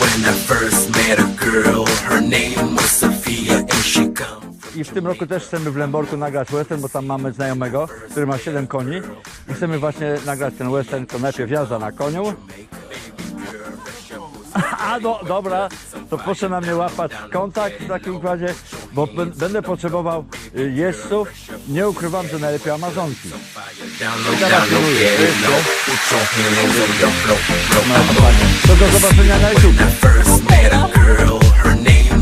when I first met a girl. Her name was Sophia, and she came. I w tym roku też chcemy w Lęborku nagrać western, bo tam mamy znajomego, który ma 7 koni i chcemy właśnie nagrać ten western, to najpierw jazda na koniu. A no dobra, to proszę na mnie łapać kontakt w takim układzie, bo będę potrzebował y, jeźdźców. Nie ukrywam, że najlepiej Amazonki. The floor, floor. No. To do zobaczenia na YouTube.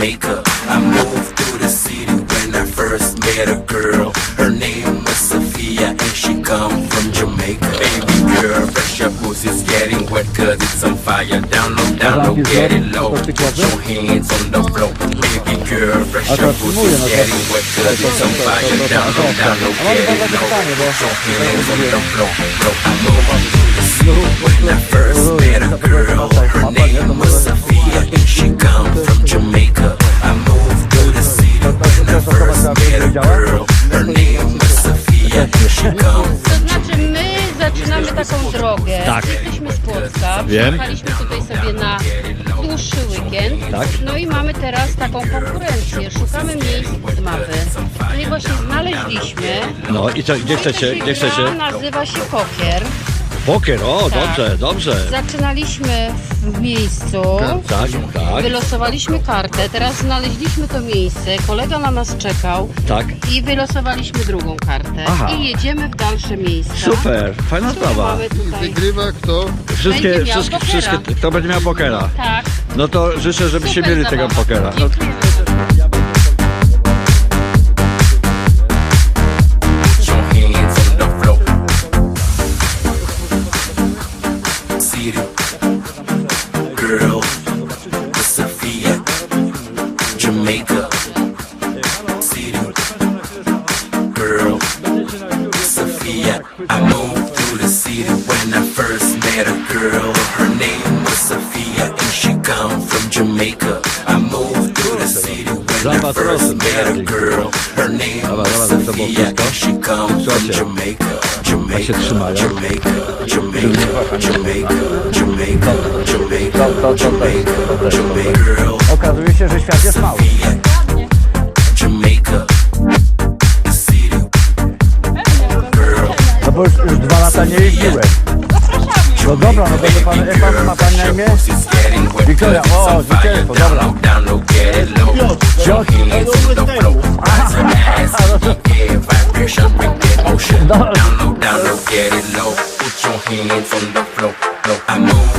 Jamaica. I moved through the city when I first met a girl. Her name was Sophia and she come from Jamaica. Baby girl, fresh your pussy's getting wet cause it's on fire. Down low, down low, get it low. Put your hands on the floor. Baby girl, fresh your pussy's getting wet cause it's on fire. Download, download, get it low. Put your hands on the floor. floor. I moved through the city when I first met To znaczy my zaczynamy taką drogę. Tak. Jesteśmy z Płocka. Wiem. Przyjechaliśmy tutaj sobie na dłuższy weekend. Tak. No i mamy teraz taką konkurencję. Szukamy miejsc z mapy. No i właśnie znaleźliśmy. No i co, gdzie chcecie, gdzie chcecie? Gra nazywa się pokier. Poker, o, Tak. dobrze, dobrze. Zaczynaliśmy w miejscu. Tak, tak, Wylosowaliśmy kartę, teraz znaleźliśmy to miejsce, kolega na nas czekał tak. i wylosowaliśmy drugą kartę. Aha. I jedziemy w dalsze miejsca. Super, fajna które sprawa. mamy tutaj. Wygrywa kto? Wszystkie, Będzie miał wszystkie, pokera. wszystkie, kto będzie miał pokera. Tak. No to życzę, żebyście Super mieli tego zabawa. pokera. No, Dziękuję. Jamaica. See girl, Sophia. I moved through the city when I first met a girl. Her name was Sophia and she come from Jamaica. I moved through the city when I first met a girl. Her name was dobra, to było Sophia and she come from Słuchajcie, Jamaica. się Jamaica, trzymają. Jamaica, Jamaica, Jamaica, Jamaica, Jamaica, To, to, to, to, Jamaica, to też, to też. Jamaica, girl, Okazuje się, że świat jest mały. No bo już, już dwa lata nie jeździłem. No dobra, no to do pan, jak pan ma pan na imię? Wiktoria, o, zwycięstwo, dobra. Download, download, get it low. Put your hands on the floor. I move